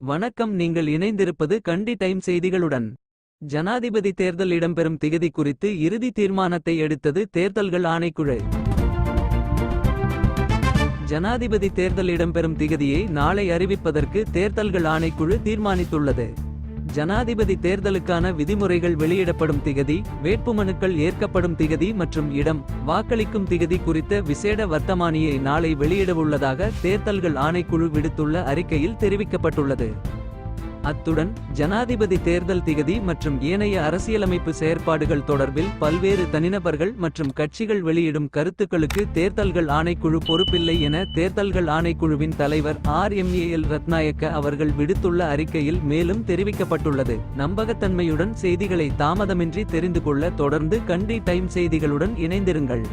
வணக்கம் நீங்கள் இணைந்திருப்பது கண்டி டைம் செய்திகளுடன். ஜனாதிபதி தேர்தல் இடம்பெறும் திகதி குறித்து இறுதி தீர்மானத்தை எடுத்தது தேர்தல்கள் ஆணைக்குழு. ஜனாதிபதி தேர்தல் இடம்பெறும் திகதியை நாளை அறிவிப்பதற்கு தேர்தல்கள் ஆணைக்குழு தீர்மானித்துள்ளது. ஜனாதிபதி தேர்தலுக்கான விதிமுறைகள் வெளியிடப்படும் திகதி வேட்புமனுக்கள் ஏற்கப்படும் திகதி மற்றும் இடம் வாக்களிக்கும் திகதி குறித்த விசேட வர்த்தமானியை நாளை வெளியிடவுள்ளதாக தேர்தல்கள் ஆணைக்குழு விடுத்துள்ள அறிக்கையில் தெரிவிக்கப்பட்டுள்ளது. அத்துடன் ஜனாதிபதி தேர்தல் திகதி மற்றும் ஏனைய அரசியலமைப்பு செயற்பாடுகள் தொடர்பில் பல்வேறு தனிநபர்கள் மற்றும் கட்சிகள் வெளியிடும் கருத்துக்களுக்கு தேர்தல்கள் ஆணைக்குழு பொறுப்பில்லை என தேர்தல்கள் ஆணைக்குழுவின் தலைவர் ஆர். எம். எல். ரத்நாயக்க அவர்கள் விடுத்துள்ள அறிக்கையில் மேலும் தெரிவிக்கப்பட்டுள்ளது. நம்பகத்தன்மையுடன் செய்திகளை தாமதமின்றி தெரிந்து கொள்ள தொடர்ந்து கண்டி டைம் செய்திகளுடன் இணைந்திருங்கள்.